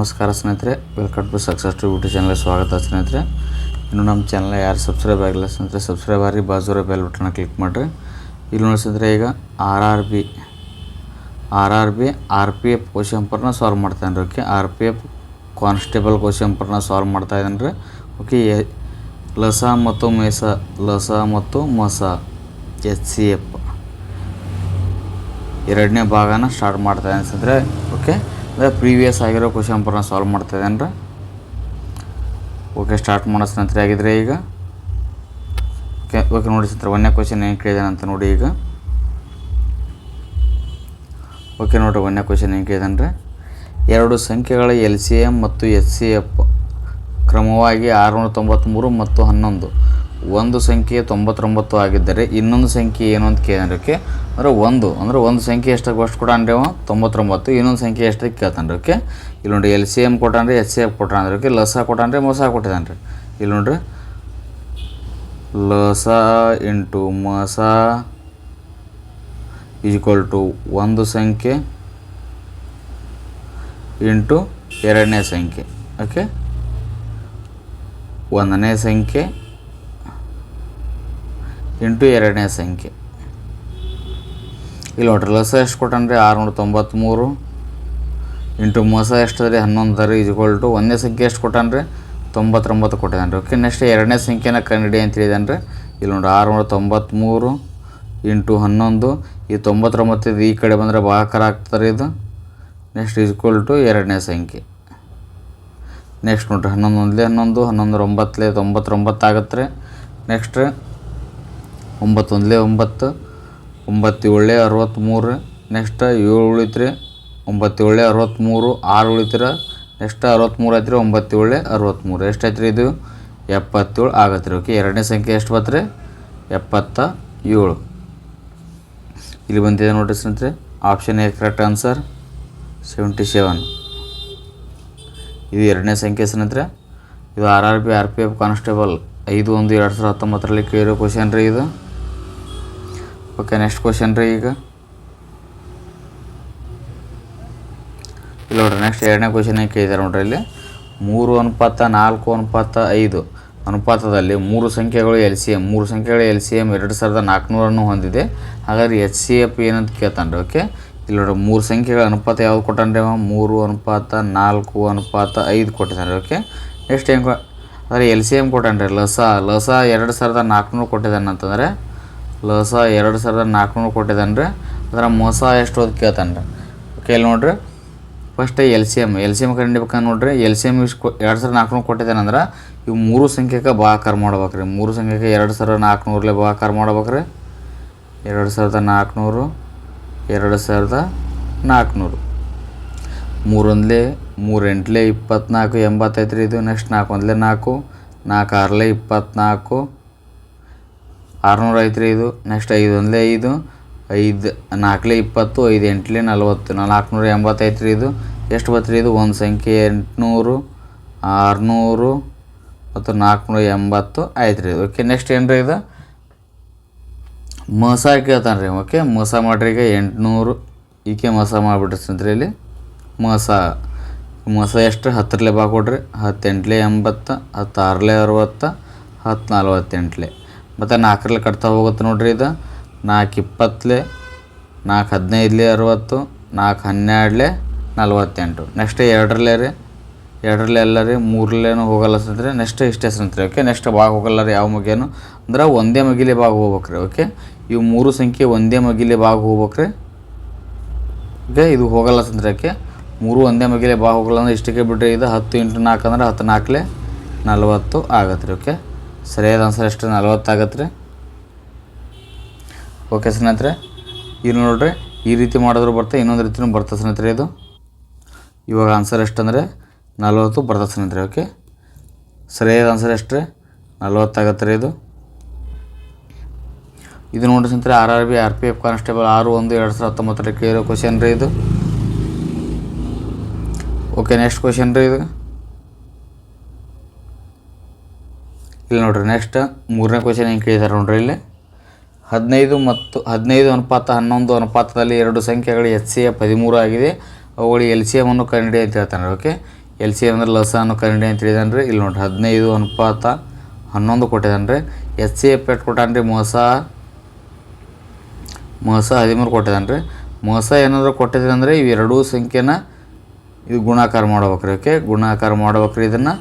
ನಮಸ್ಕಾರ ಸ್ನೇಹಿತರೆ welcome to success to YouTube ಚಾನಲ್ಗೆ ಸ್ವಾಗತ ಸ್ನೇಹಿತರೆ. ಇನ್ನು ನಮ್ಮ ಚಾನಲ್ ಯಾರು ಸಬ್ಸ್ಕ್ರೈಬ್ ಆಗಿಲ್ಲ ಸ್ನೇಹಿತರೆ ಸಬ್ಸ್ಕ್ರೈಬ್ ಆಗಿ ಬಾಜೂರ ಬೆಲ್ ಬಟನ್ನ ಕ್ಲಿಕ್ ಮಾಡಿರಿ. ಇಲ್ಲಿ ನೋಡಿ ಈಗ R R B R R B R P F question ಪೇಪರ್ನ ಸಾಲ್ವ್ ಮಾಡ್ತಾನೆ ರೀ okay R P F constable question ಪೇಪರ್ನ ಸಾಲ್ವ್ ಮಾಡ್ತಾ ಇದ್ದಾನೆ ರೀ ಓಕೆ ಲಸ ಮತ್ತು ಮೇಸ, ಲಸ ಮತ್ತು ಮಸ ಎಚ್ ಸಿ ಎಫ್ ಎರಡನೇ ಭಾಗನ ಸ್ಟಾರ್ಟ್ ಮಾಡ್ತಾ ಸ್ನೇಹಿತರೆ ಓಕೆ ಅಂದರೆ ಪ್ರೀವಿಯಸ್ ಆಗಿರೋ ಕ್ವಶನ್ ಪೇಪರ್ನ ಸಾಲ್ವ್ ಮಾಡ್ತಾ ಇದ್ದಾನೆ ರೀ ಓಕೆ ಸ್ಟಾರ್ಟ್ ಮಾಡೋ ಸ್ನೇಹಿತರೆ ಆಗಿದ್ರೆ ಈಗ? ಓಕೆ ಓಕೆ ನೋಡಿ ಸ್ನೇಹಿತರೆ, ಒಂದನೇ ಕ್ವಶನ್ ಏನು ಕೇಳಿದಾನೆ ಅಂತ ನೋಡಿ ಈಗ. ಓಕೆ ನೋಡಿರಿ, ಒಂದನೇ ಕ್ವಶನ್ ಏನು ಕೇಳಿದಾನೆ ರೀ ಎರಡು ಸಂಖ್ಯೆಗಳ ಎಲ್ ಸಿ ಎಂ ಮತ್ತು ಎಸ್ ಸಿ ಎಫ್ ಕ್ರಮವಾಗಿ ಆರುನೂರ ತೊಂಬತ್ತ್ಮೂರು ಮತ್ತು ಹನ್ನೊಂದು. ಒಂದು ಸಂಖ್ಯೆ ತೊಂಬತ್ತೊಂಬತ್ತು ಆಗಿದ್ದರೆ ಇನ್ನೊಂದು ಸಂಖ್ಯೆ ಏನು ಅಂತ ಕೇಳಿದ್ರೆ ಅಂದರೆ ಒಂದು ಅಂದರೆ ಒಂದು ಸಂಖ್ಯೆ ಎಷ್ಟಾಗ ಅಷ್ಟು ಕೊಟ್ಟಾನ್ರಿ ಅವ? ತೊಂಬತ್ತೊಂಬತ್ತು. ಇನ್ನೊಂದು ಸಂಖ್ಯೆ ಎಷ್ಟಕ್ಕೆ ಕೇಳ್ತಾನೆ ಓಕೆ? ಇಲ್ಲಿ ನೋಡಿ ಎಲ್ ಸಿ ಎಂ ಕೊಟ್ಟಾನ್ರಿ, ಎಚ್ ಸಿ ಎಫ್ ಕೊಟ್ಟಾನ್ರಿ ಓಕೆ? ಲಸ ಕೊಟ್ಟಾನ್ರಿ, ಮೊಸ ಕೊಟ್ಟಿದ್ದಾನೆ ರೀ ಇಲ್ಲಿ ನೋಡ್ರಿ. ಲಸ ಇಂಟು ಮಸ ಈಕ್ವಲ್ ಟು ಒಂದು ಸಂಖ್ಯೆ ಇಂಟು ಎರಡನೇ ಸಂಖ್ಯೆ, ಓಕೆ? ಒಂದನೇ ಸಂಖ್ಯೆ ಇಂಟು ಎರಡನೇ ಸಂಖ್ಯೆ. ಇಲ್ಲಿ ನೋಡ್ರಿ ಲಸ ಎಷ್ಟು ಕೊಟ್ಟನ್ರಿ? ಆರುನೂರ ತೊಂಬತ್ತ್ಮೂರು ಇಂಟು ಮೋಸ ಎಷ್ಟು ರೀ ಹನ್ನೊಂದು ರೀ ಈಕ್ವಲ್ ಟು ಒಂದನೇ ಸಂಖ್ಯೆ ಎಷ್ಟು ಕೊಟ್ಟಾನ್ರಿ? ತೊಂಬತ್ತೊಂಬತ್ತು ಕೊಟ್ಟಿದ್ದಾನೆ ರೀ ಓಕೆ, ನೆಕ್ಸ್ಟ್ ಎರಡನೇ ಸಂಖ್ಯೆನ ಕನ್ನಡಿ ಅಂತ ಹೇಳಿದಾನೆ ರೀ ಇಲ್ಲಿ ನೋಡಿ ಆರುನೂರ ತೊಂಬತ್ತ್ಮೂರು ಇಂಟು ಹನ್ನೊಂದು. ಈ ತೊಂಬತ್ತೊಂಬತ್ತು ಈ ಕಡೆ ಬಂದರೆ ಭಾಗಕಾರ ಆಗ್ತದೆ ಇದು. ನೆಕ್ಸ್ಟ್ ಈಕ್ವಲ್ ಟು ಎರಡನೇ ಸಂಖ್ಯೆ. ನೆಕ್ಸ್ಟ್ ನೋಡ್ರಿ ಹನ್ನೊಂದು ಒಂದಲೇ ಹನ್ನೊಂದು ಹನ್ನೊಂದರ ಒಂಬತ್ತಲೇ ತೊಂಬತ್ತೊಂಬತ್ತು ಆಗತ್ತೆ ರೀ ನೆಕ್ಸ್ಟ್ ಒಂಬತ್ತು ಒಂದಲೇ ಒಂಬತ್ತು. ಒಂಬತ್ತು ಏಳೇ ಅರವತ್ತ್ಮೂರು ನೆಕ್ಸ್ಟ್ ಏಳು ಉಳಿತ್ರಿ, ಒಂಬತ್ತು ಏಳೇ ಅರವತ್ತ್ಮೂರು ಆರು ಉಳಿತೀರ, ನೆಕ್ಸ್ಟ್ ಅರವತ್ತ್ಮೂರು ಐತ್ರಿ, ಒಂಬತ್ತು ಒಳ್ಳೆ ಅರವತ್ತ್ಮೂರು ಎಷ್ಟು ಐತ್ರಿ ಇದು? ಎಪ್ಪತ್ತೇಳು ಆಗತ್ತೆ ರೀ ಓಕೆ, ಎರಡನೇ ಸಂಖ್ಯೆ ಎಷ್ಟು ಬತ್ತು ರೀ ಎಪ್ಪತ್ತ ಏಳು. ಇಲ್ಲಿ ಬಂದಿದೆ ನೋಡ್ರಿ ಸ್ನೇಹಿತರೆ option A correct answer seventy seven ಇದು ಎರಡನೇ ಸಂಖ್ಯೆ ಸ್ನೇಹಿತರೆ. ಇದು R R P R P F constable ಐದು ಒಂದು ಎರಡು ಸಾವಿರದ ಹತ್ತೊಂಬತ್ತರಲ್ಲಿ ಕೇಳಿರೋ ಕ್ವಶನ್ ರೀ ಇದು. ಓಕೆ ನೆಕ್ಸ್ಟ್ ಕ್ವಶನ್ ರೀ ಈಗ. ಇಲ್ಲಿ ನೋಡ್ರಿ ನೆಕ್ಸ್ಟ್ ಎರಡನೇ ಕ್ವಶನ್ ಕೇಳಿದ್ದಾರೆ ನೋಡ್ರಿ ಇಲ್ಲಿ. ಮೂರು ಅನುಪಾತ, ನಾಲ್ಕು ಅನುಪಾತ, ಐದು. ಅನುಪಾತದಲ್ಲಿ ಮೂರು ಸಂಖ್ಯೆಗಳು ಎಲ್ ಸಿ ಎಂ ಮೂರು ಸಂಖ್ಯೆಗಳು ಎಲ್ ಸಿ ಎಂ ಎರಡು ಸಾವಿರದ ನಾಲ್ಕುನೂರನ್ನು ಹೊಂದಿದೆ. ಹಾಗಾದ್ರೆ ಎಚ್ ಸಿ ಎಫ್ ಏನಂತ ಕೇಳ್ತಾನೆ ರೀ ಓಕೆ ಇಲ್ಲಿ ನೋಡ್ರಿ, ಮೂರು ಸಂಖ್ಯೆಗಳ ಅನುಪಾತ ಯಾವ್ದು ಕೊಟ್ಟಾನ್ರಿ ಅವ? ಮೂರು ಅನುಪಾತ, ನಾಲ್ಕು ಅನುಪಾತ, ಐದು ಕೊಟ್ಟಿದ್ದಾನೆ ಓಕೆ ನೆಕ್ಸ್ಟ್ ಏನು ಅಂದರೆ ಎಲ್ ಸಿ ಎಂ ಕೊಟ್ಟಾನೆ ರೀ ಲಸ. ಲಸ ಎರಡು ಸಾವಿರದ ನಾಲ್ಕುನೂರು ಕೊಟ್ಟಿದ್ದಾನೆ ಅಂತಂದರೆ ಲಸ ಎರಡು ಸಾವಿರದ ನಾಲ್ಕುನೂರು ಕೊಟ್ಟಿದ್ದಾನೆ ರೀ ಅದರ ಮೋಸ ಎಷ್ಟು ಅಂತ ಕೇಳ್ತಾನೆ ರೀ ಓಕೆ ಇಲ್ಲಿ ನೋಡ್ರಿ. First L C M L C M ಕಂಡಿಬೇಕಂದ್ರೆ ನೋಡ್ರಿ, ಎಲ್ ಸಿ ಎಂ ಇಷ್ಟು ಎರಡು ಸಾವಿರದ ನಾಲ್ಕುನೂರು ಕೊಟ್ಟಿದ್ದಾನೆ ಅಂದ್ರೆ ಇವು ಮೂರು ಸಂಖ್ಯೆಗೆ ಭಾಗಾಕಾರ ಮಾಡ್ಬೇಕು ರೀ ಮೂರು ಸಂಖ್ಯೆಗೆ ಎರಡು ಸಾವಿರದ ನಾಲ್ಕುನೂರಲ್ಲೇ ಭಾಗಾಕಾರ ಮಾಡ್ಬೇಕು ರೀ ಎರಡು ಸಾವಿರದ ನಾಲ್ಕುನೂರು, ಎರಡು ಸಾವಿರದ ನಾಲ್ಕುನೂರು. ಮೂರೊಂದಲೇ, ಮೂರೆಂಟ್ಲೆ ಇಪ್ಪತ್ನಾಲ್ಕು ಎಂಬತ್ತೈತೆ ರೀ ಇದು ನೆಕ್ಸ್ಟ್ ನಾಲ್ಕು, ಒಂದಲೇ ನಾಲ್ಕು ನಾಲ್ಕು ಆರಲೇ ಇಪ್ಪತ್ನಾಲ್ಕು ಆರುನೂರ ಐತ್ರಿ ಇದು. ನೆಕ್ಸ್ಟ್ ಐದು ಒಂದಲೇ ಐದು ಐದು, ನಾಲ್ಕಲೆ ಇಪ್ಪತ್ತು, ಐದು ಎಂಟ್ಲೆ ನಲ್ವತ್ತು ನಾಲ್ಕುನೂರ ಎಂಬತ್ತೈತ್ರಿ ಇದು. ಎಷ್ಟು ಬತ್ರಿ ಇದು? ಒಂದು ಸಂಖ್ಯೆ ಎಂಟುನೂರು, ಆರುನೂರು ಮತ್ತು ನಾಲ್ಕುನೂರ ಎಂಬತ್ತು ಆಯ್ತು ರೀ ಓಕೆ ನೆಕ್ಸ್ಟ್ ಏನು ರೀ ಇದು? ಮೋಸ ಕೇಳ್ತಾನೆ ರೀ ಓಕೆ ಮೋಸ ಮಾಡ್ರಿ ಈಗ ಎಂಟುನೂರು. ಈಕೆ ಮೋಸ ಮಾಡಿಬಿಟ್ರಿ ಇಲ್ಲಿ. ಮೋಸ. ಮೋಸ ಎಷ್ಟು? ಹತ್ತರಲೆ ಬಾ ಕೊಡ್ರಿ. ಹತ್ತು ಎಂಟ್ಲೆ ಎಂಬತ್ತು ಹತ್ತು ಆರಲೆ ಅರವತ್ತು ಹತ್ತು ನಲ್ವತ್ತೆಂಟ್ಲೆ ಮತ್ತು ನಾಲ್ಕರಲ್ಲಿ ಕಟ್ತಾ ಹೋಗುತ್ತೆ ನೋಡಿರಿ ಇದು. ನಾಲ್ಕು ಇಪ್ಪತ್ತಲೆ, ನಾಲ್ಕು ಹದಿನೈದಲೆ ಅರವತ್ತು, ನಾಲ್ಕು ಹನ್ನೆರಡಲೆ ನಲ್ವತ್ತೆಂಟು. ನೆಕ್ಸ್ಟ್ ಎರಡರಲ್ಲೇ ರೀ. ಎರಡರಲ್ಲೇ ಎಲ್ಲ ರೀ ಮೂರಲ್ಲೇನು ಹೋಗಲ್ಲ ಸಂತ್ರಿ. ನೆಕ್ಸ್ಟ್ ಇಷ್ಟೇ ಸಂತ್ರಿ ಓಕೆ ನೆಕ್ಸ್ಟ್ ಭಾಗ ಹೋಗಲ್ಲ ರೀ ಯಾವ ಮಗೇನು ಅಂದ್ರೆ ಒಂದೇ ಮಗಿಲೆ ಭಾಗ ಹೋಗ್ಬೇಕ್ರಿ ಓಕೆ ಇವು ಮೂರು ಸಂಖ್ಯೆ ಒಂದೇ ಮಗಿಲೆ ಭಾಗ ಹೋಗ್ಬೇಕ್ರಿ. ಓಕೆ ಇದು ಹೋಗಲ್ಲ ಸಂತ್ರಿ ಓಕೆ ಮೂರು ಒಂದೇ ಮಗಿಲೆ ಭಾಗ ಹೋಗಲ್ಲ ಅಂದ್ರೆ ಇಷ್ಟಕ್ಕೆ ಬಿಡ್ರಿ, ಇದು ಹತ್ತು ಇಂಟು ನಾಲ್ಕು ಅಂದ್ರೆ ಹತ್ತು ನಾಲ್ಕಲೆ ನಲ್ವತ್ತು ಆಗತ್ತೆ ರೀ ಓಕೆ ಸರಿಯಾದ ಆನ್ಸರ್ ಎಷ್ಟು ನಲ್ವತ್ತಾಗತ್ತೆ ರೀ ಓಕೆ ಸ್ನೇಹಿತರೆ ಇದು ನೋಡ್ರಿ, ಈ ರೀತಿ ಮಾಡಿದ್ರು ಬರ್ತದೆ ಇನ್ನೊಂದು ರೀತಿನೂ ಬರ್ತದೆ ಸ್ನೇಹಿತರೆ ಇದು. ಇವಾಗ ಆನ್ಸರ್ ಎಷ್ಟಂದರೆ, ನಲ್ವತ್ತು ಬರ್ತದೆ ಸ್ನೇಹಿತರೆ ಓಕೆ ಸರಿಯಾದ ಆನ್ಸರ್ ಎಷ್ಟು ರೀ ನಲ್ವತ್ತಾಗತ್ತೆ ರೀ ಇದು. ಇದು ನೋಡ್ರಿ ಸ್ನೇಹಿತರೆ R R B R P F constable ಆರು ಒಂದು, ಎರಡು ಸಾವಿರದ ಹತ್ತೊಂಬತ್ತರಲ್ಲಿ ಕೇಳಿರೋ ಕ್ವಶನ್ ರೀ ಇದು. ಓಕೆ ನೆಕ್ಸ್ಟ್ ಕ್ವಶನ್ ರೀ ಇದು. ಇಲ್ಲಿ ನೋಡ್ರಿ ನೆಕ್ಸ್ಟ್ ಮೂರನೇ ಕ್ವಶನ್ ಏನು ಕೇಳಿದ್ದಾರೆ ನೋಡ್ರಿ ಇಲ್ಲಿ. ಹದಿನೈದು ಮತ್ತು ಹದಿನೈದು ಅನುಪಾತ ಹನ್ನೊಂದು ಅನುಪಾತದಲ್ಲಿ ಎರಡು ಸಂಖ್ಯೆಗಳು ಎಚ್ ಸಿ ಎಫ್ ಹದಿಮೂರು ಆಗಿದೆ. ಅವುಗಳು ಎಲ್ ಸಿ ಎಮ್ಮನ್ನು ಕನ್ನಡಿ ಅಂತ ಹೇಳ್ತಾನೆ ಓಕೆ ಎಲ್ ಸಿ ಎಂ ಅಂದ್ರೆ ಲಸ ಅನ್ನು ಕನ್ನಡಿ ಅಂತ ಹೇಳಿದಾನೆ ರೀ. ಇಲ್ಲಿ ನೋಡ್ರಿ ಹದಿನೈದು ಅನುಪಾತ ಹನ್ನೊಂದು ಕೊಟ್ಟಿದ್ದಾನೆ ರೀ. ಎಚ್ ಸಿ ಎಫ್ ಎಷ್ಟು ಕೊಟ್ಟಾನೆ ರೀ. ಮೋಸ ಮೋಸ ಹದಿಮೂರು ಕೊಟ್ಟಿದ್ದಾನೆ ರೀ. ಮೋಸ ಏನಾದರೂ ಕೊಟ್ಟಿದ್ರೆ ಅಂದರೆ ಇವೆರಡೂ ಸಂಖ್ಯೆನ ಇದು ಗುಣಾಕಾರ ಮಾಡ್ಬೇಕ್ರಿ. ಓಕೆ ಗುಣಾಕಾರ ಮಾಡ್ಬೇಕ್ರಿ ಇದನ್ನು.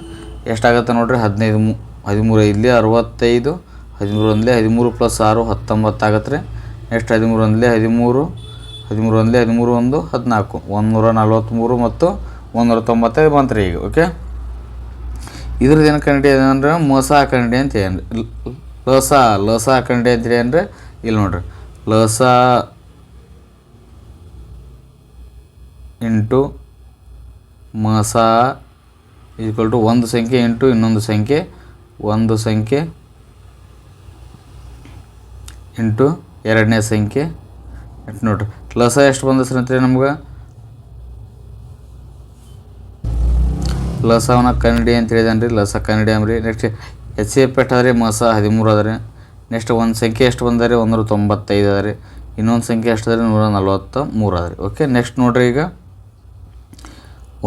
ಎಷ್ಟಾಗುತ್ತೆ ನೋಡ್ರಿ? ಹದಿನೈದು ಮೂ ಹದಿಮೂರು ಇಲ್ಲಿ, ಅರವತ್ತೈದು ಹದಿಮೂರು ಒಂದಲೇ ಹದಿಮೂರು ಪ್ಲಸ್ ಆರು, ಹತ್ತೊಂಬತ್ತು ಆಗತ್ತೆ ರೀ. ನೆಕ್ಸ್ಟ್ ಹದಿಮೂರು ಒಂದಲೇ ಹದಿಮೂರು ಹದಿಮೂರು ಒಂದಲೇ ಹದಿಮೂರು ಒಂದು ಹದಿನಾಲ್ಕು. ಒಂದುನೂರ ನಲ್ವತ್ತ್ಮೂರು ಮತ್ತು ಒಂದೂರ ತೊಂಬತ್ತೈದು ಬಂತು ರೀ ಈಗ ಓಕೆ ಇದ್ರದ್ದು ಏನು ಕಂಡಿ ಏನಂದ್ರೆ ಮೋಸ ಕಂಡಿ ಅಂತ ಏನು ಲಸ ಲಸ ಅಂತ ಅಂತೀರಿ ಅಂದರೆ ಇಲ್ಲಿ ನೋಡ್ರಿ. ಲಸ ಇಂಟು ಮಸ ಈಕ್ವಲ್ ಟು ಒಂದು ಸಂಖ್ಯೆ, ಇಂಟು ಇನ್ನೊಂದು ಸಂಖ್ಯೆ ಒಂದು ಸಂಖ್ಯೆ ಇಂಟು ಎರಡನೇ ಸಂಖ್ಯೆ ಎಂಟು ನೋಡ್ರಿ. ಲಸ ಎಷ್ಟು ಬಂದಸ್ರಿ ನಮ್ಗೆ? ಅವನ ಕನ್ನಡಿ ಅಂತ ಹೇಳಿದಾನೆ ರೀ ಲಸ ಕನ್ನಡಿ ಅಂಬ್ರಿ. ನೆಕ್ಸ್ಟ್ ಎಚ್ ಎ ಪೆಟ್ ಅದ ರೀ ಮಸ ಹದಿಮೂರು ಅದ ರೀ ನೆಕ್ಸ್ಟ್ ಒಂದು ಸಂಖ್ಯೆ ಎಷ್ಟು ಬಂದರೆ? ಒಂದು ಒಂದೂರ ತೊಂಬತ್ತೈದು ಅದ ರೀ ಇನ್ನೊಂದು ಸಂಖ್ಯೆ ಎಷ್ಟು ಅದ ರೀ ನೂರ ನಲ್ವತ್ತ ಮೂರು ಅದ ರೀ ಓಕೆ ನೆಕ್ಸ್ಟ್ ನೋಡ್ರಿ ಈಗ.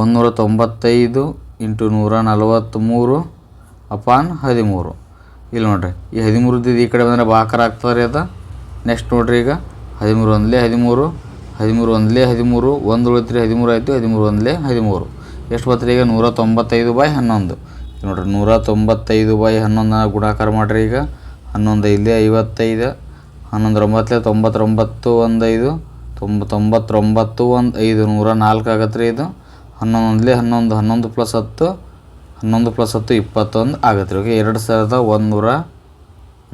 ಒಂದುನೂರ ತೊಂಬತ್ತೈದು ಇಂಟು ನೂರ ನಲವತ್ತ್ಮೂರು ಅಪಾನ್ ಹದಿಮೂರು. ಇಲ್ಲಿ ನೋಡ್ರಿ, ಈ ಹದಿಮೂರದ್ದು ಈ ಕಡೆ ಬಂದರೆ ಬಾಕರ ಆಗ್ತದೆ ರೀ ಅದು. ನೆಕ್ಸ್ಟ್ ನೋಡ್ರಿ ಈಗ, ಹದಿಮೂರು ಒಂದಲೇ ಹದಿಮೂರು ಹದಿಮೂರು ಒಂದಲೇ ಹದಿಮೂರು, ಒಂದು ಉಳಿತ್ರಿ ಹದಿಮೂರು ಆಯಿತು, ಹದಿಮೂರು ಒಂದಲೇ ಹದಿಮೂರು. ಎಷ್ಟು ಬರ್ತೀರಿ ಈಗ? ನೂರ ತೊಂಬತ್ತೈದು ಬಾಯ್ ಹನ್ನೊಂದು ನೋಡ್ರಿ ನೂರ ತೊಂಬತ್ತೈದು ಬೈ ಹನ್ನೊಂದನ್ನ ಗುಣಾಕಾರ ಮಾಡಿರಿ ಈಗ. ಹನ್ನೊಂದು ಐದಲೇ ಐವತ್ತೈದು, ಹನ್ನೊಂದು ಒಂಬತ್ತಲೇ ತೊಂಬತ್ತೊಂಬತ್ತು ಒಂದು ಐದು ತೊಂಬ ತೊಂಬತ್ತೊಂಬತ್ತು ಒಂದು ಐದು ನೂರ ನಾಲ್ಕು ಆಗತ್ತೆ ರೀ ಇದು. ಹನ್ನೊಂದು ಒಂದಲೇ ಹನ್ನೊಂದು ಹನ್ನೊಂದು ಪ್ಲಸ್ ಹತ್ತು ಹನ್ನೊಂದು ಪ್ಲಸ್ ಹತ್ತು ಇಪ್ಪತ್ತೊಂದು ಆಗುತ್ತೆ ಓಕೆ, ಎರಡು ಸಾವಿರದ ಒಂದುನೂರ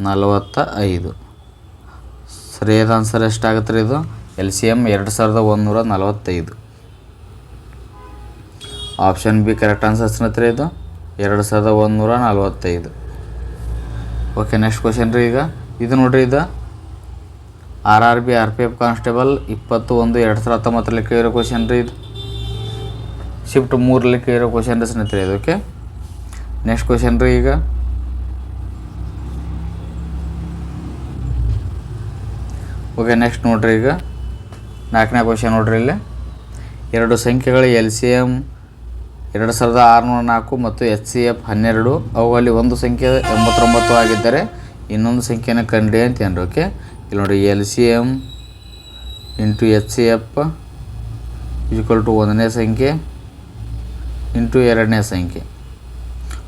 ನಲವತ್ತ ಐದು ಸರಿಯಾದ ಆನ್ಸರ್ ಎಷ್ಟಾಗುತ್ತೆ ರೀ ಇದು? ಎಲ್ ಸಿ ಎಂ ಎರಡು ಸಾವಿರದ ಒಂದುನೂರ ನಲವತ್ತೈದು. ಆಪ್ಷನ್ ಬಿ ಕರೆಕ್ಟ್ ಆನ್ಸರ್ ಸ್ನೇಹಿತರೆ ಇದು? ಎರಡು ಸಾವಿರದ ಒಂದುನೂರ ನಲವತ್ತೈದು. ಓಕೆ ನೆಕ್ಸ್ಟ್ ಕ್ವಶನ್ ರೀ ಈಗ. ಇದು ನೋಡ್ರಿ ಇದು. R R B R P F constable ಇಪ್ಪತ್ತು ಒಂದು ಎರಡು ಸಾವಿರದ ಹತ್ತೊಂಬತ್ತರಲ್ಲಿ ಕೇಳಿರೋ ಕ್ವಶನ್ ರೀ ಇದು. ಶಿಫ್ಟ್ ಮೂರಲ್ಲಿ ಕೇಳಿರೋ ಕ್ವಶನ್ ರೀ ಸ್ನೇಹಿತರೆ ಇದು, ಓಕೆ? ನೆಕ್ಸ್ಟ್ ಕ್ವಶನ್ ರೀ ಈಗ ಓಕೆ ನೆಕ್ಸ್ಟ್ ನೋಡ್ರಿ ಈಗ ನಾಲ್ಕನೇ ಕ್ವಶನ್ ನೋಡ್ರಿ ಇಲ್ಲಿ. ಎರಡು ಸಂಖ್ಯೆಗಳ ಎಲ್ ಸಿ ಎಂ ಎರಡು ಸಾವಿರದ ಆರುನೂರ ನಾಲ್ಕು ಮತ್ತು ಎಚ್ ಸಿ ಎಫ್ ಹನ್ನೆರಡು. ಅವುಗಳಲ್ಲಿ ಒಂದು ಸಂಖ್ಯೆ ಎಂಬತ್ತೊಂಬತ್ತು ಆಗಿದ್ದರೆ ಇನ್ನೊಂದು ಸಂಖ್ಯೆನ ಅಂತ ಏನು ಓಕೆ ಇಲ್ಲಿ ನೋಡಿ L C M into H C F equal to ಒಂದನೇ ಸಂಖ್ಯೆ ಇಂಟು ಎರಡನೇ ಸಂಖ್ಯೆ.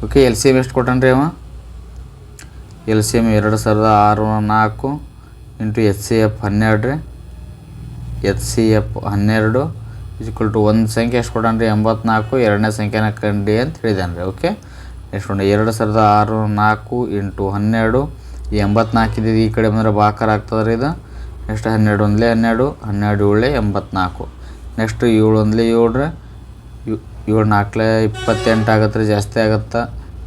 ಓಕೆ, ಎಲ್ ಸಿ ಎಂ ಎಷ್ಟು ಕೊಟ್ಟನ್ರಿ ಅವ? ಎಲ್ ಸಿ ಎಂ ಎರಡು ಸಾವಿರದ ಆರುನೂರ ನಾಲ್ಕು ಇಂಟು ಎಚ್ ಸಿ ಎಫ್ ಹನ್ನೆರಡು ರೀ. ಎಚ್ ಸಿ ಎಫ್ ಹನ್ನೆರಡು ಈಕ್ವಲ್ ಟು ಒಂದು ಸಂಖ್ಯೆ ಎಷ್ಟು ಕೊಡಾನ್ರಿ ಎಂಬತ್ನಾಲ್ಕು, ಎರಡನೇ ಸಂಖ್ಯೆನ ಕಂಡು ಅಂತ ಹೇಳಿದಾನೆ ರೀ ಓಕೆ? ನೆಕ್ಸ್ಟ್ ನೋಡಿ, ಎರಡು ಸಾವಿರದ ಆರು ನಾಲ್ಕು ಇಂಟು ಹನ್ನೆರಡು, ಈ ಎಂಬತ್ನಾಲ್ಕು ಇದ್ದಿದ್ದು ಈ ಕಡೆ ಬಂದರೆ ಬಾಕರ್ ಆಗ್ತದೆ ರೀ ಇದು. ನೆಕ್ಸ್ಟ್ ಹನ್ನೆರಡು ಒಂದಲೇ ಹನ್ನೆರಡು ಹನ್ನೆರಡು ಏಳೇ ಎಂಬತ್ನಾಲ್ಕು. ನೆಕ್ಸ್ಟ್ ಏಳು ಒಂದಲೇ ಏಳು ರೀ. ಏಳು ನಾಲ್ಕಲೇ ಇಪ್ಪತ್ತೆಂಟು ಆಗತ್ತೆ ಜಾಸ್ತಿ ಆಗತ್ತೆ.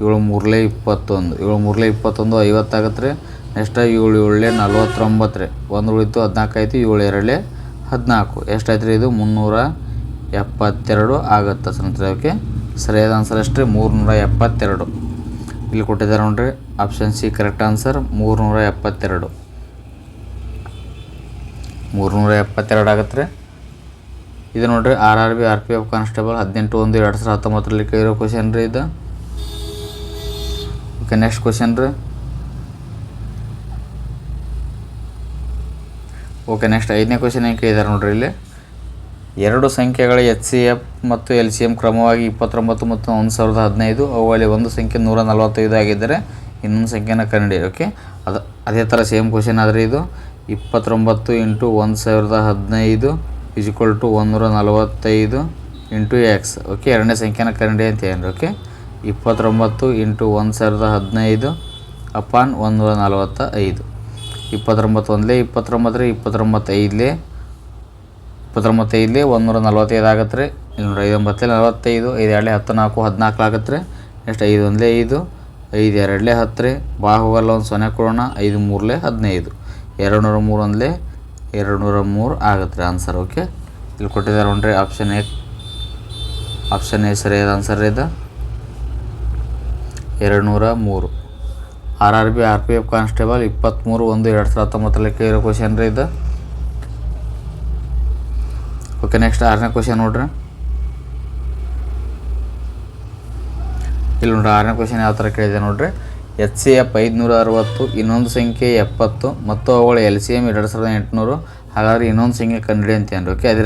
ಏಳು ಮೂರಲೇ ಇಪ್ಪತ್ತೊಂದು. ಏಳು ಮೂರಲೇ ಇಪ್ಪತ್ತೊಂದು, ಐವತ್ತು ಆಗತ್ತೆ ರೀ ನೆಕ್ಸ್ಟ್ ಏಳು ಏಳಲೇ ನಲ್ವತ್ತೊಂಬತ್ತು ರೀ ಒಂದು ಉಳಿತು ಹದಿನಾಲ್ಕು ಆಯಿತು ಏಳು ಎರಡಲೇ ಹದಿನಾಲ್ಕು. ಎಷ್ಟಾಯ್ತು ರೀ ಇದು? ಮುನ್ನೂರ ಎಪ್ಪತ್ತೆರಡು ಆಗತ್ತೆ ಸ್ನೇಹಿತರೆ ಓಕೆ ಸರಿಯಾದ ಆನ್ಸರ್ ಎಷ್ಟು ರೀ ಮೂರುನೂರ ಎಪ್ಪತ್ತೆರಡು. ಇಲ್ಲಿ ಕೊಟ್ಟಿದ್ದಾರೆ ನೋಡ್ರಿ. ಆಪ್ಷನ್ ಸಿ ಕರೆಕ್ಟ್ ಆನ್ಸರ್ ಮೂರುನೂರ ಎಪ್ಪತ್ತೆರಡು. ಮೂರುನೂರ ಎಪ್ಪತ್ತೆರಡು ಆಗತ್ತೆ ರೀ ಇದು ನೋಡ್ರಿ R R B, R P F constable ಹದಿನೆಂಟು ಒಂದು ಎರಡು ಸಾವಿರದ ಹತ್ತೊಂಬತ್ತರಲ್ಲಿ ಕೇಳಿರೋ ಕ್ವಶನ್ ರೀ ಇದು. ಓಕೆ ನೆಕ್ಸ್ಟ್ ಕ್ವಶನ್ ರೀ. ಓಕೆ ನೆಕ್ಸ್ಟ್ ಐದನೇ ಕ್ವಶನ್ ಏನು ಕೇಳಿದ್ದಾರೆ ನೋಡ್ರಿ ಇಲ್ಲಿ. ಎರಡು ಸಂಖ್ಯೆಗಳ ಎಚ್ ಸಿ ಎಫ್ ಮತ್ತು ಎಲ್ ಸಿ ಎಂ ಕ್ರಮವಾಗಿ ಇಪ್ಪತ್ತೊಂಬತ್ತು ಮತ್ತು ಒಂದು ಸಾವಿರದ ಹದಿನೈದು, ಅವುಗಳಲ್ಲಿ ಒಂದು ಸಂಖ್ಯೆ ನೂರ ನಲವತ್ತೈದು ಆಗಿದ್ದರೆ ಇನ್ನೊಂದು ಸಂಖ್ಯೆನ ಕಂಡು ಓಕೆ ಅದು, ಅದೇ ಥರ ಸೇಮ್ ಕ್ವಶನ್ ಆದರೆ ಇದು. ಇಪ್ಪತ್ತೊಂಬತ್ತು ಇಂಟು ಒಂದು ಸಾವಿರದ ಹದಿನೈದು ಇಜ್ಕೊಲ್ ಟು ಒಂದೂರ ನಲವತ್ತೈದು ಇಂಟು ಎಕ್ಸ್ ಓಕೆ ಎರಡನೇ ಸಂಖ್ಯೆನ ಕಂಡು ಅಂತ ಏನು ಓಕೆ ಇಪ್ಪತ್ತೊಂಬತ್ತು ಇಂಟು ಒಂದು ಸಾವಿರದ ಹದಿನೈದು ಅಪಾನ್ ಒಂದೂರ ನಲವತ್ತ ಐದು ಇಪ್ಪತ್ತೊಂಬತ್ತು ಒಂದಲೇ ಇಪ್ಪತ್ತೊಂಬತ್ತರೆ, ಇಪ್ಪತ್ತೊಂಬತ್ತೈದಲೇ ಇಪ್ಪತ್ತೊಂಬತ್ತು ಐದಲೇ ಇಪ್ಪತ್ತೊಂಬತ್ತು ಐದಲೇ ಒಂದೂರ ನಲವತ್ತೈದು ಆಗತ್ತೆ ರೀ ಇಲ್ಲಿ ನೋಡಿ ಐದು ಒಂಬತ್ತಲೇ ನಲವತ್ತೈದು ಐದು ಎರಡಲೇ ಹತ್ತು, ನಾಲ್ಕು, ಹದಿನಾಲ್ಕು ಆಗತ್ತೆ ರೀ ನೆಕ್ಸ್ಟ್ ಐದು ಒಂದಲೇ ಐದು ಐದು ಎರಡಲೇ ಹತ್ತು ರೀ ಬಾ ಒಂದು ಸೊನ್ನೆ ಕೊಡೋಣ, ಐದು ಮೂರಲೇ ಹದಿನೈದು. ಎರಡು ನೂರ ಮೂರು ಒಂದಲೇ ಎರಡು ನೂರ ಮೂರು ಆಗುತ್ತೆ ರೀ ಆನ್ಸರ್ ಓಕೆ ಇಲ್ಲಿ ಕೊಟ್ಟಿದ್ದಾರೆ ನೋಡ್ರಿ ಆಪ್ಷನ್ ಎ ಆಪ್ಷನ್ ಎ ಸರಿಯಾದ ಆನ್ಸರ್ ರೀ ಇದು. ಎರಡು ನೂರ ಮೂರು. R R B R P F constable ಇಪ್ಪತ್ತ್ಮೂರು ಒಂದು ಎರಡು ಸಾವಿರದ ಹತ್ತೊಂಬತ್ತರಲ್ಲಿ ಕೇಳಿರೋ ಕ್ವಶನ್ ರೀ ಇದು. ಓಕೆ ನೆಕ್ಸ್ಟ್ ಆರನೇ ಕ್ವಶನ್ ನೋಡ್ರಿ. ಇಲ್ಲಿ ನೋಡ್ರಿ, ಆರನೇ ಕ್ವಶನ್ ಯಾವ ಥರ ಕೇಳಿದೆ ನೋಡ್ರಿ. ಎಚ್ ಸಿ ಎಫ್ ಐದುನೂರ ಅರವತ್ತು ಇನ್ನೊಂದು ಸಂಖ್ಯೆ ಎಪ್ಪತ್ತು, ಮತ್ತು ಅವುಗಳ ಎಲ್ ಸಿ ಎಂ ಎರಡು ಸಾವಿರದ ಎಂಟುನೂರು. ಹಾಗಾದ್ರೆ ಇನ್ನೊಂದು ಸಂಖ್ಯೆ ಕನ್ನಡಿ ಅಂತ ಓಕೆ ಅದೇ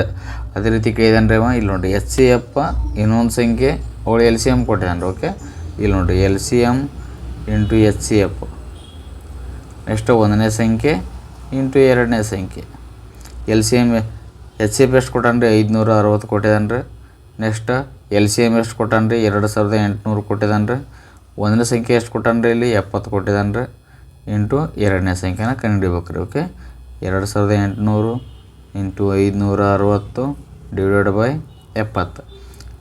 ಅದೇ ರೀತಿ ಕೇಳಿದಾನ್ರಿ ಅವ. ಇಲ್ಲಿ ನೋಡಿ, ಎಚ್ ಸಿ ಎಫ್ ಇನ್ನೊಂದು ಸಂಖ್ಯೆ ಅವಳು ಎಲ್ ಸಿ ಎಂ ಕೊಟ್ಟಿದ್ದಾನೆ ಓಕೆ ಇಲ್ಲಿ ನೋಡಿ, L C M into H C F. Next ಒಂದನೇ ಸಂಖ್ಯೆ ಇಂಟು ಎರಡನೇ ಸಂಖ್ಯೆ. L C M H C F ಎಷ್ಟು ಕೊಟ್ಟಾನ್ರಿ? ಐದುನೂರ ಅರವತ್ತು ಕೊಟ್ಟಿದ್ದಾನೆ ರೀ ನೆಕ್ಸ್ಟ್ ಎಲ್ ಸಿ ಎಂ ಎಷ್ಟು ಕೊಟ್ಟಾನ್ರಿ? ಎರಡು ಸಾವಿರದ ಎಂಟುನೂರು ಕೊಟ್ಟಿದ್ದಾನೆ ರೀ ಒಂದನೇ ಸಂಖ್ಯೆ ಎಷ್ಟು ಕೊಟ್ಟಾನೆ ರೀ ಇಲ್ಲಿ? ಎಪ್ಪತ್ತು ಕೊಟ್ಟಿದ್ದಾನೆ ರೀ ಇಂಟು ಎರಡನೇ ಸಂಖ್ಯೆನ ಕಂಡುಹಿಡಿಬೇಕು ರೀ ಓಕೆ? ಎರಡು ಸಾವಿರದ ಎಂಟುನೂರು ಇಂಟು ಐದುನೂರ ಅರವತ್ತು ಡಿವೈಡೆಡ್ ಬೈ ಎಪ್ಪತ್ತು.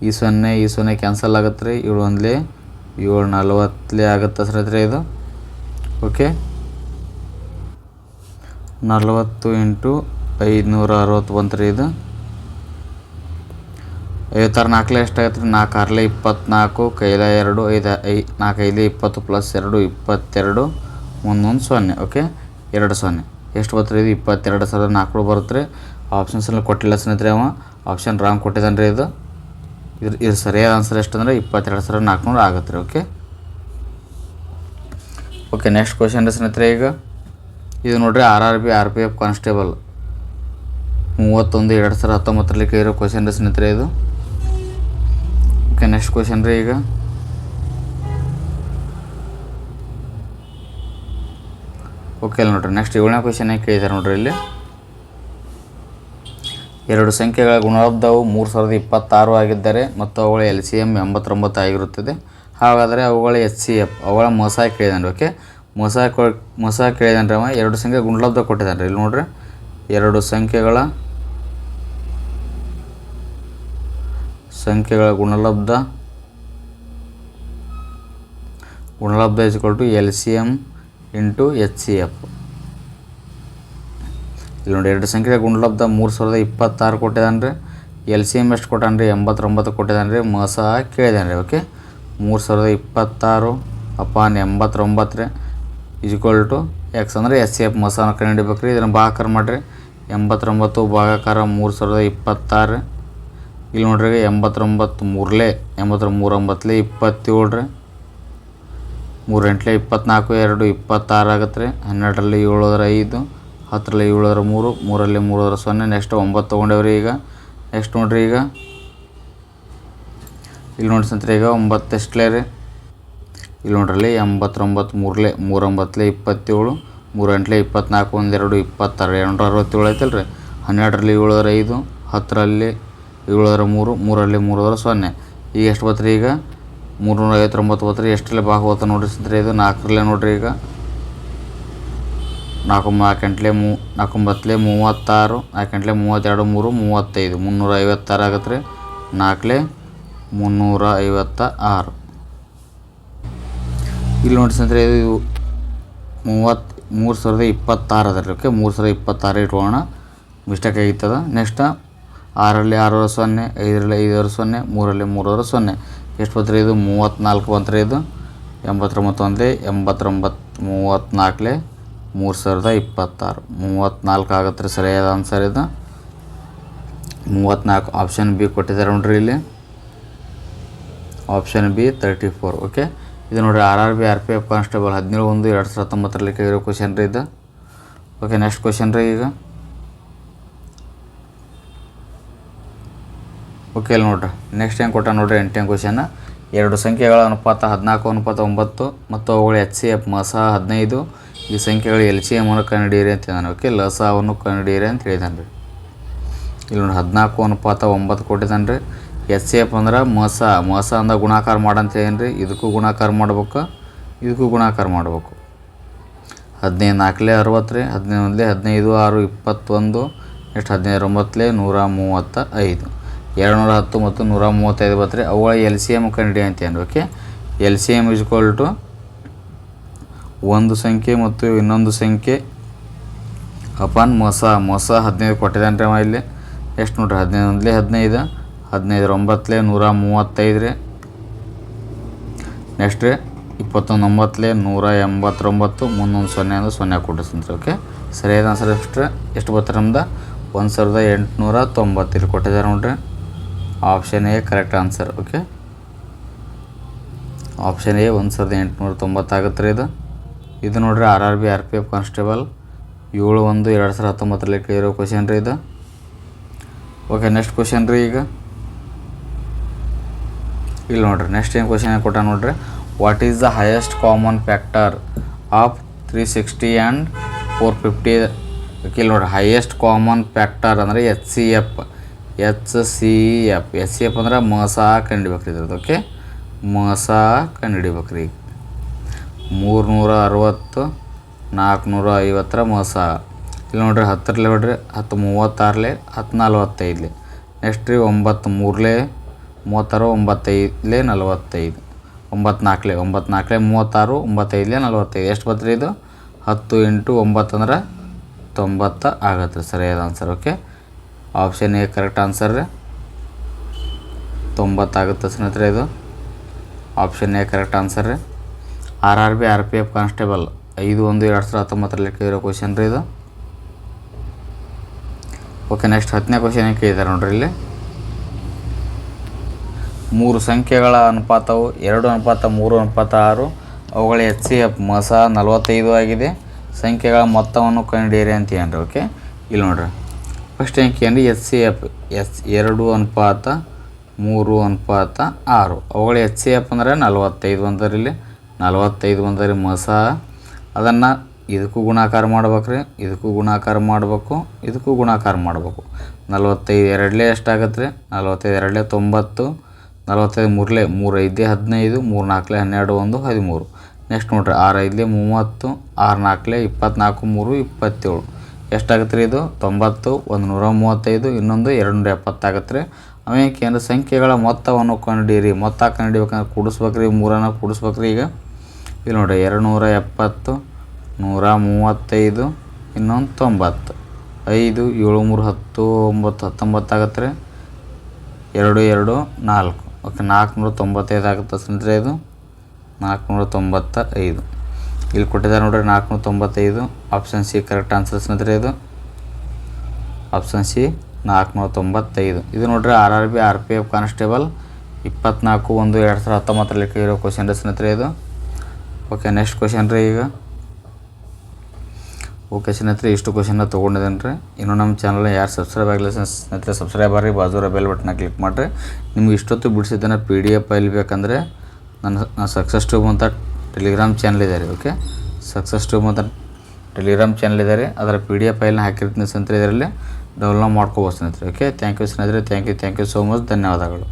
ಈ ಸೊನ್ನೆ ಈ ಸೊನ್ನೆ ಕ್ಯಾನ್ಸಲ್ ಆಗುತ್ತೆ ರೀ ಏಳು ಒಂದ್ಲಿ, ಏಳು ನಲ್ವತ್ತಲೇ ಆಗುತ್ತೆ ಸ್ನೇಹಿತರೆ ಇದು, ಓಕೆ? ನಲ್ವತ್ತು ಇಂಟು ಐದುನೂರ ಅರವತ್ತು ಬಂತು ರೀ ಇದು. ಐವತ್ತಾರು ಎಷ್ಟು ರೀ ನಾಲ್ಕು ಆರಲೆ ಇಪ್ಪತ್ತ್ನಾಲ್ಕು ಕೈಲ ಎರಡು, ಐದು, ಐ ನಾಲ್ಕು ಐದು ಇಪ್ಪತ್ತು ಪ್ಲಸ್ ಎರಡು, ಇಪ್ಪತ್ತೆರಡು ಮುಂದೊಂದು ಸೊನ್ನೆ, ಓಕೆ? ಎರಡು, ಸೊನ್ನೆ. ಎಷ್ಟು ಬರ್ತದೆ ಇದು? ಇಪ್ಪತ್ತೆರಡು ಸಾವಿರದ ನಾಲ್ಕು ಬರುತ್ತೆ ರೀ ಆಪ್ಷನ್ಸಲ್ಲಿ ಕೊಟ್ಟಿಲ್ಲ ಸ್ನೇಹಿತರೆ ಅವ. ಆಪ್ಷನ್ ರಾಂಗ್ ಕೊಟ್ಟಿದ್ದಾನೆ ರೀ ಇದು. ಇದ್ರ ಇದು ಸರಿಯಾದ ಆನ್ಸರ್ ಎಷ್ಟು ಅಂದರೆ ಇಪ್ಪತ್ತೆರಡು ಸಾವಿರದ ನಾಲ್ಕುನೂರು ಆಗುತ್ತೆ ರೀ, ಓಕೆ? ಓಕೆ ನೆಕ್ಸ್ಟ್ ಕ್ವಶನ್ ರೀ ಸ್ನೇಹಿತರೆ ಈಗ. ಇದು ನೋಡ್ರಿ R R B R P F constable ಮೂವತ್ತೊಂದು, ಎರಡು ಸಾವಿರದ ಹತ್ತೊಂಬತ್ತರಲ್ಲಿ ಕೇಳಿರೋ ಕ್ವಶನ್ ರೀ ಸ್ನೇಹಿತರೆ ಇದು. ಓಕೆ ನೆಕ್ಸ್ಟ್ ಕ್ವಶನ್ ರೀ ಈಗ ಓಕೆ ಅಲ್ಲಿ ನೋಡ್ರಿ ನೆಕ್ಸ್ಟ್ ಏಳನೇ ಕ್ವಶನ್ ಕೇಳಿದ್ದಾರೆ ನೋಡ್ರಿ ಇಲ್ಲಿ? ಎರಡು ಸಂಖ್ಯೆಗಳ ಗುಣಲಬ್ಧವು ಮೂರು ಸಾವಿರದ ಇಪ್ಪತ್ತಾರು ಆಗಿದ್ದರೆ ಮತ್ತು ಅವುಗಳ ಎಲ್ ಸಿ ಎಂ ಎಂಬತ್ತೊಂಬತ್ತು ಆಗಿರುತ್ತದೆ. ಹಾಗಾದರೆ ಅವುಗಳ ಎಚ್ ಸಿ ಎಫ್ ಅವುಗಳ ಮೊಸ ಕೇಳಿದಾನೆ ಓಕೆ ಮೊಸ ಮೊಸ ಕೇಳಿದಾನೆ ಅವ. ಎರಡು ಸಂಖ್ಯೆ ಗುಣಲಬ್ಧ ಕೊಟ್ಟಿದ್ದಾನೆ ಇಲ್ಲಿ ನೋಡ್ರಿ. ಎರಡು ಸಂಖ್ಯೆಗಳ ಸಂಖ್ಯೆಗಳ ಗುಣಲಬ್ಧ. ಗುಣಲಬ್ಧ equal to L C M into H C F ಇಲ್ಲಿ ನೋಡಿ ಎರಡು ಸಂಖ್ಯೆಗಳ ಗುಣಲಬ್ಧ ಮೂರು ಸಾವಿರದ ಇಪ್ಪತ್ತಾರು ಕೊಟ್ಟಿದ್ದಾನೆ ರೀ ಎಲ್ ಸಿ ಎಂ ಎಷ್ಟು ಕೊಟ್ಟಾನೆ ರೀ ಎಂಬತ್ತೊಂಬತ್ತು ಕೊಟ್ಟಿದ್ದಾನೆ ರೀ ಮಸ ಕೇಳಿದಾನೆ ರೀ ಓಕೆ ಮೂರು ಸಾವಿರದ ಇಪ್ಪತ್ತಾರು ಅಪಾನ್ ಎಂಬತ್ತೊಂಬತ್ತು ರೀ. ಇಜ್ಕೊಲ್ ಟು ಎಕ್ಸ್ ಅಂದರೆ ಎಸ್ ಸಿ ಎಫ್ ಮಸಾನ ಕಂಡುಹಿಡಿಬೇಕು ರೀ ಇದನ್ನು ಭಾಗಾಕಾರ ಮಾಡಿರಿ. ಎಂಬತ್ತೊಂಬತ್ತು ಭಾಗಾಕಾರ ಮೂರು ಸಾವಿರದ ಇಪ್ಪತ್ತಾರು. ಇಲ್ಲಿ ನೋಡ್ರಿ ಎಂಬತ್ತೊಂಬತ್ತು ಮೂರಲೇ ಎಂಬತ್ತರ ಮೂರೊಂಬತ್ತಲೇ ಇಪ್ಪತ್ತೇಳ್ರಿ. ರೀ ಮೂರು ಎಂಟ್ಲೆ ಇಪ್ಪತ್ನಾಲ್ಕು, ಎರಡು ಇಪ್ಪತ್ತಾರು ಆಗತ್ತೆ ರೀ ಹನ್ನೆರಡರಲ್ಲಿ ಏಳೋದ್ರ ಐದು, ಹತ್ತರಲ್ಲಿ ಏಳೋದ್ರ ಮೂರು ಮೂರಲ್ಲಿ ಮೂರೋದ್ರ ಸೊನ್ನೆ, ನೆಕ್ಸ್ಟ್ ಒಂಬತ್ತು ತೊಗೊಂಡೇವ್ರಿ ಈಗ. ನೆಕ್ಸ್ಟ್ ನೋಡ್ರಿ ಈಗ. ಇಲ್ಲಿ ನೋಡಿ ಸಂತ್ರಿ, ಈಗ ಒಂಬತ್ತು ಎಷ್ಟಲೇ ರೀ ಇಲ್ಲಿ ನೋಡ್ರಲ್ಲಿ ಎಂಬತ್ತೊಂಬತ್ತು ಮೂರಲೆ, ಮೂರೊಂಬತ್ತಲೆ ಇಪ್ಪತ್ತೇಳು ಮೂರು ಎಂಟ್ಲೆ ಇಪ್ಪತ್ನಾಲ್ಕು, ಒಂದೆರಡು ಇಪ್ಪತ್ತಾರು ಎರಡು ಅರವತ್ತೇಳು ಐತಲ್ಲ ರೀ ಹನ್ನೆರಡರಲ್ಲಿ ಏಳೋದ್ರ ಐದು, ಹತ್ತರಲ್ಲಿ ಏಳೋದ್ರ ಮೂರು ಮೂರಲ್ಲಿ ಅದರ ಸೊನ್ನೆ. ಈಗ ಎಷ್ಟು ಬತ್ರಿ ಈಗ? ಮೂರ್ನೂರ ಐವತ್ತೊಂಬತ್ತು ಬತ್ರಿ ಎಷ್ಟರಲ್ಲಿ ಭಾಗ ಹೋತ ನೋಡ್ರಿ ಸಂತ್ರಿ ಇದು? ನಾಲ್ಕರಲ್ಲೇ ನೋಡ್ರಿ ಈಗ. ನಾಲ್ಕು ನಾಲ್ಕು ಗಂಟ್ಲೆ ಮೂ, ನಾಲ್ಕೊಂಬತ್ತಲೆ ಮೂವತ್ತಾರು ನಾಲ್ಕು ಗಂಟ್ಲೆ ಮೂವತ್ತೆರಡು, ಮೂರು, ಮೂವತ್ತೈದು. ಮುನ್ನೂರ ಐವತ್ತಾರು ಆಗತ್ತೆ ರೀ ನಾಲ್ಕಲೆ ಮುನ್ನೂರ ಐವತ್ತ ಆರು. ಇಲ್ಲಿ ನೋಡಿ ಸ್ನೇಹಿತರೆ ಇದು ಮೂವತ್ತು ಮೂರು ಸಾವಿರದ ಇಪ್ಪತ್ತಾರು ಅದ ಓಕೆ? ಮೂರು ಸಾವಿರದ ಇಪ್ಪತ್ತಾರು ಇಟ್ಕೊಳ್ಳೋಣ. ಮಿಸ್ಟೇಕ್ ಆಗಿತ್ತದ? ನೆಕ್ಸ್ಟ್ ಆರಲ್ಲಿ ಆರೂವರೆ ಸೊನ್ನೆ, ಐದರಲ್ಲಿ ಐದುವರೆ ಸೊನ್ನೆ ಮೂರಲ್ಲಿ ಮೂರುವರೆ ಸೊನ್ನೆ. ಎಷ್ಟು ಬಂತ್ರಿ ಇದು ಮೂವತ್ತ್ನಾಲ್ಕು ಬಂತ್ರಿ ಇದು ಎಂಬತ್ತೊಂಬತ್ತು ಒಂದೇ ಎಂಬತ್ತೊಂಬತ್ತು ಮೂವತ್ತ್ನಾಲ್ಕಲೆ ಮೂರು ಸಾವಿರದ ಇಪ್ಪತ್ತಾರು. ಮೂವತ್ತ್ನಾಲ್ಕು ಆಗತ್ತೆ ರೀ ಸರಿಯಾದ ಆನ್ಸರ್ ಇದು. ಮೂವತ್ತ್ನಾಲ್ಕು ಆಪ್ಷನ್ ಬಿ ಕೊಟ್ಟಿದ್ದಾರೆ ನೋಡ್ರಿ ಇಲ್ಲಿ. Option B thirty four okay ಇದು ನೋಡಿರಿ R R B R P F constable ಹದಿನೇಳು ಒಂದು, ಎರಡು ಸಾವಿರದ ಹತ್ತೊಂಬತ್ತರಲ್ಲಿ ಕೇಳಿರೋ ಕ್ವಶನ್ ರೀ ಇದು. ಓಕೆ ನೆಕ್ಸ್ಟ್ ಕ್ವಶನ್ ರೀ ಈಗ. ಓಕೆ ಇಲ್ಲಿ ನೋಡ್ರಿ. ನೆಕ್ಸ್ಟ್ ಏನು ಕೊಟ್ಟ ನೋಡ್ರಿ? ಎಂಟನೇ ಕ್ವಶನ್ ಎರಡು ಸಂಖ್ಯೆಗಳ ಅನುಪಾತ ಹದಿನಾಲ್ಕು, ಅನುಪಾತ ಒಂಬತ್ತು ಮತ್ತು ಅವುಗಳ ಎಚ್ ಸಿ ಎಫ್ ಮಸ ಹದಿನೈದು. ಈ ಸಂಖ್ಯೆಗಳು ಎಲ್ ಸಿ ಎಂ ಅನ್ನು ಕಂಡುಹಿಡಿಯಿರಿ ಅಂತ ಹೇಳಿದಾನೆ. ಓಕೆ ಲಸವನ್ನು ಕಂಡುಹಿಡಿಯಿರಿ ಅಂತ ಹೇಳಿದಾನೆ ರೀ. ಇಲ್ಲಿ ನೋಡಿ ಹದಿನಾಲ್ಕು, ಅನುಪಾತ ಒಂಬತ್ತು ಕೊಟ್ಟಿದ್ದಾನೆ ರೀ. ಎಚ್ ಸಿ ಎಫ್ ಅಂದ್ರೆ ಮಸ. ಮಸ ಅಂದ ಗುಣಾಕಾರ ಮಾಡಂತ ಏನು ರೀ. ಇದಕ್ಕೂ ಗುಣಾಕಾರ ಮಾಡ್ಬೇಕು. ಇದಕ್ಕೂ ಗುಣಾಕಾರ ಮಾಡ್ಬೇಕು. ಹದಿನೈದು ನಾಲ್ಕಲೇ ಅರವತ್ತು ರೀ. ಹದಿನೈದು ಒಂದಲೇ ಹದಿನೈದು, ಆರು, ಇಪ್ಪತ್ತೊಂದು. ಎಷ್ಟು ಹದಿನೈದು ಒಂಬತ್ತಲೇ ನೂರ ಮೂವತ್ತ ಐದು ಎರಡು ನೂರ ಹತ್ತು ಮತ್ತು ನೂರ ಮೂವತ್ತೈದು ಬರ್ತಾರೆ ಅವುಗಳ ಎಲ್ ಸಿ ಎಂ ಕಂಡುಹಿಡಿ ಅಂತ ಏನು okay L C M equal to ಒಂದು ಸಂಖ್ಯೆ ಮತ್ತು ಇನ್ನೊಂದು ಸಂಖ್ಯೆ ಅಪಾನ್ ಮೊಸ. ಮೊಸ ಹದಿನೈದು ಕೊಟ್ಟಿದ್ದಾನೆ ರೀ ಅವ ಇಲ್ಲಿ. ಎಷ್ಟು ನೋಡ್ರಿ? ಹದಿನೈದು ಒಂದಲೇ ಹದಿನೈದು ಹದಿನೈದು ಒಂಬತ್ತಲೇ ನೂರ ಮೂವತ್ತೈದು ರೀ ನೆಕ್ಸ್ಟ್ ರೀ ಇಪ್ಪತ್ತೊಂದು ಒಂಬತ್ತಲೇ ನೂರ ಎಂಬತ್ತೊಂಬತ್ತು ಮುನ್ನೊಂದು ಸೊನ್ನೆ ಅಂದ್ರೆ ಸೊನ್ನೆ ಕೊಟ್ಟಿಸ್ತಂತ್ರಿ ಓಕೆ ಸರಿಯಾದ ಆನ್ಸರ್ ಎಷ್ಟು ಎಷ್ಟು ಬರ್ತಾರೆ ನಮ್ದು? ಒಂದು ಸಾವಿರದ ಎಂಟುನೂರ ತೊಂಬತ್ತಿರು ಕೊಟ್ಟಿದ್ದಾರೆ ನೋಡ್ರಿ. Option A correct answer okay option A ಒಂದು ಸಾವಿರದ ಎಂಟುನೂರ ತೊಂಬತ್ತಾಗುತ್ತೆ ರೀ ಇದು. ಇದು ನೋಡ್ರಿ R R B R P F constable ಏಳು ಒಂದು ಎರಡು ಸಾವಿರದ ಹತ್ತೊಂಬತ್ತರಲ್ಲಿ ಕೇಳಿರೋ ಕ್ವಶನ್ ರೀ ಇದು. ಓಕೆ ನೆಕ್ಸ್ಟ್ ಕ್ವಶನ್ ರೀ ಈಗ. ಇಲ್ಲಿ ನೋಡ್ರಿ ನೆಕ್ಸ್ಟ್ ಏನು ಕ್ವಶನ್ ಕೊಟ್ಟ ನೋಡ್ರಿ. What is the highest common factor of three sixty and four fifty ಇಲ್ಲಿ ನೋಡ್ರಿ ಹೈಯೆಸ್ಟ್ ಕಾಮನ್ ಫ್ಯಾಕ್ಟರ್ ಅಂದರೆ H C F H C F, H C F ಅಂದ್ರೆ ಮಸ ಕಂಡಿಡ್ಬೇಕ್ರಿ ಇದ್ರದ್ದು ಓಕೆ ಮಸ ಕಂಡುಹಿಡಿಬೇಕ್ರಿ ಮೂರುನೂರ ಅರವತ್ತು ನಾಲ್ಕುನೂರ ಐವತ್ತರ ಮೋಸ. ಇಲ್ಲಿ ನೋಡ್ರಿ ಹತ್ತರಲ್ಲೇ ನೋಡ್ರಿ ಹತ್ತು ಮೂವತ್ತಾರಲೆ ಹತ್ತು ನಲ್ವತ್ತೈದಲೆ ನೆಕ್ಸ್ಟ್ ರೀ ಒಂಬತ್ತು ಮೂರಲೆ ಮೂವತ್ತಾರು ಒಂಬತ್ತೈದಲೆ ನಲವತ್ತೈದು. ಒಂಬತ್ತು ನಾಲ್ಕಲೆ ಒಂಬತ್ತು ನಾಲ್ಕಲೆ ಮೂವತ್ತಾರು ಒಂಬತ್ತೈದಲೆ ನಲವತ್ತೈದು. ಎಷ್ಟು ಬತ್ತರಿ ಇದು? ಹತ್ತು ಎಂಟು ಒಂಬತ್ತು ಅಂದ್ರೆ ತೊಂಬತ್ತ ಆಗತ್ತೆ ರೀ ಸರಿಯಾದ answer okay option A correct answer ರೀ ತೊಂಬತ್ತಾಗುತ್ತೆ ಸ್ನೇಹಿತರೆ ಇದು. ಆಪ್ಷನ್ ಎ ಕರೆಕ್ಟ್ ಆನ್ಸರ್ ರೀ R R B R P F constable ಐದು, ಒಂದು, ಎರಡು ಸಾವಿರದ ಹತ್ತೊಂಬತ್ತರಲ್ಲಿ ಕೇಳಿರೋ ಕ್ವಶನ್ ರೀ ಇದು. ಓಕೆ ನೆಕ್ಸ್ಟ್ ಹತ್ತನೇ ಕ್ವಶನ್ ಕೇಳಿದ್ದಾರೆ ನೋಡ್ರಿ ಇಲ್ಲಿ. ಮೂರು ಸಂಖ್ಯೆಗಳ ಅನುಪಾತವು ಎರಡು ಅನುಪಾತ, ಮೂರು ಅನುಪಾತ, ಆರು. ಅವುಗಳ ಎಚ್ ಸಿ ಎಫ್ ಮಸ ನಲವತ್ತೈದು ಆಗಿದೆ. ಸಂಖ್ಯೆಗಳ ಮೊತ್ತವನ್ನು ಕಂಡುಹಿಡಿಯಿರಿ ಅಂತ ಏನ್ರಿ ಓಕೆ ಇಲ್ಲಿ ನೋಡ್ರಿ. ಫಸ್ಟ್ ಅಂಕಿ ಅಂದರೆ ಎಚ್ ಸಿ ಎಫ್ ಎಸ್ ಎರಡು ಅನುಪಾತ, ಮೂರು ಅನುಪಾತ, ಆರು. ಅವುಗಳ ಎಚ್ ಸಿ ಎಫ್ ಅಂದರೆ ನಲವತ್ತೈದು ಬಂದರಿಲ್ಲಿ ನಲವತ್ತೈದು ಬಂದರಿ ಮಸ. ಅದನ್ನು ಇದಕ್ಕೂ ಗುಣಾಕಾರ ಮಾಡ್ಬೇಕು ರೀ ಇದಕ್ಕೂ ಗುಣಾಕಾರ ಮಾಡಬೇಕು, ಇದಕ್ಕೂ ಗುಣಾಕಾರ ಮಾಡಬೇಕು. ನಲವತ್ತೈದು ಎರಡಲೇ ಎಷ್ಟಾಗತ್ತೆ ರೀ ನಲವತ್ತೈದು ಎರಡಲೇ ತೊಂಬತ್ತು, ನಲವತ್ತೈದು ಮೂರಲೇ, ಮೂರು ಐದೇ ಹದಿನೈದು, ಮೂರು ನಾಲ್ಕಲೇ ಹನ್ನೆರಡು ಒಂದು ಹದಿಮೂರು. ನೆಕ್ಸ್ಟ್ ನೋಡ್ರಿ, ಆರು ಐದಲೇ ಮೂವತ್ತು, ಆರು ನಾಲ್ಕಲೇ ಇಪ್ಪತ್ನಾಲ್ಕು ಮೂರು, ಇಪ್ಪತ್ತೇಳು. ಎಷ್ಟಾಗತ್ತೆ ರೀ ಇದು? ತೊಂಬತ್ತು ಒಂದು ನೂರ ಮೂವತ್ತೈದು, ಇನ್ನೊಂದು ಎರಡು ನೂರ ಎಪ್ಪತ್ತಾಗತ್ತೆ ರೀ ಆಮೇಲೆ ಕೇಂದ್ರ ಸಂಖ್ಯೆಗಳ ಮೊತ್ತವನ್ನು ಕಂಡುಹಿಡಿಯಿರಿ ಮೊತ್ತ ಕಂಡುಹಿಡಿಬೇಕಂದ್ರೆ ಕೂಡಿಸ್ಬೇಕು ರೀ ಮೂರನ್ನು ಕೂಡಿಸ್ಬೇಕು ರೀ ಈಗ. ಇಲ್ಲಿ ನೋಡಿರಿ ಎರಡು ನೂರ ಎಪ್ಪತ್ತು, ನೂರ ಮೂವತ್ತೈದು, ಇನ್ನೊಂದು ತೊಂಬತ್ತು. ಐದು ಏಳು ಮೂರು ಹತ್ತು, ಒಂಬತ್ತು ಹತ್ತೊಂಬತ್ತು ಆಗತ್ತೆ ರೀ ಎರಡು ಎರಡು, ನಾಲ್ಕು. ಓಕೆ, ನಾಲ್ಕುನೂರ ತೊಂಬತ್ತೈದು ಆಗುತ್ತೆ ಸ್ನೇಹಿತರೆ ಇದು. ನಾಲ್ಕುನೂರ ತೊಂಬತ್ತ ಐದು ಇಲ್ಲಿ ಕೊಟ್ಟಿದ್ದಾರೆ ನೋಡ್ರಿ ನಾಲ್ಕುನೂರ ತೊಂಬತ್ತೈದು ಆಪ್ಷನ್ ಸಿ ಕರೆಕ್ಟ್ ಆನ್ಸರ್ ಸ್ನೇಹಿತರೆ ಇದು. ಆಪ್ಷನ್ ಸಿ ನಾಲ್ಕುನೂರ ತೊಂಬತ್ತೈದು ಇದು ನೋಡ್ರಿ R R B R P F constable ಇಪ್ಪತ್ನಾಲ್ಕು ಒಂದು ಎರಡು ಸಾವಿರದ ಹತ್ತೊಂಬತ್ತರಲ್ಲಿ ಕೇಳಿರೋ ಕ್ವಶನ್ ಸ್ನೇಹಿತರೆ ಇದು. ಓಕೆ ನೆಕ್ಸ್ಟ್ ಕ್ವಶನ್ ರೀ ಈಗ. ಓಕೆ ಸ್ನೇಹಿತರೆ, ಇಷ್ಟು ಕ್ವಶನ್ನ ತೊಗೊಂಡಿದ್ದೇನೆ ರೀ. ಇನ್ನು ನಮ್ಮ ಚಾನಲ್ ಯಾರು ಸಬ್ಸ್ಕ್ರೈಬ್ ಆಗಲಿಲ್ಲ ಸ್ನೇಹಿತರೆ ಸಬ್ಸ್ಕ್ರೈಬ್ ಆಗ್ರಿ ಬಾಜು ಬೆಲ್ ಬಟನ್ನ ಕ್ಲಿಕ್ ಮಾಡಿರಿ. ನಿಮ್ಗೆ ಇಷ್ಟೊತ್ತು ಬಿಡಿಸಿದ್ದನ್ನು ಪಿ ಡಿ ಎಫ್ ಫೈಲ್ ಬೇಕಂದರೆ ನನ್ನ ನಾನು ಸಕ್ಸಸ್ ಟ್ಯೂಬ್ ಅಂತ ಟೆಲಿಗ್ರಾಮ್ ಚಾನಲ್ ಇದೆ ರೀ ಓಕೆ? ಸಕ್ಸಸ್ ಟು ಅಂತ ಟೆಲಿಗ್ರಾಮ್ ಚಾನಲ್ ಇದೆ ರೀ ಅದರ ಪಿ ಡಿ ಎಫ್ ಫೈಲ್ನ ಹಾಕಿರ್ತೀನಿ ಸ್ನೇಹಿತರೆ, ಇದರಲ್ಲಿ ಡೌನ್ಲೋಡ್ ಮಾಡ್ಕೋಬೋದು ಸ್ನೇಹಿತರೆ, ಓಕೆ? ಥ್ಯಾಂಕ್ ಯು ಸ್ನೇಹಿತರೆ thank you thank you so much ಧನ್ಯವಾದಗಳು.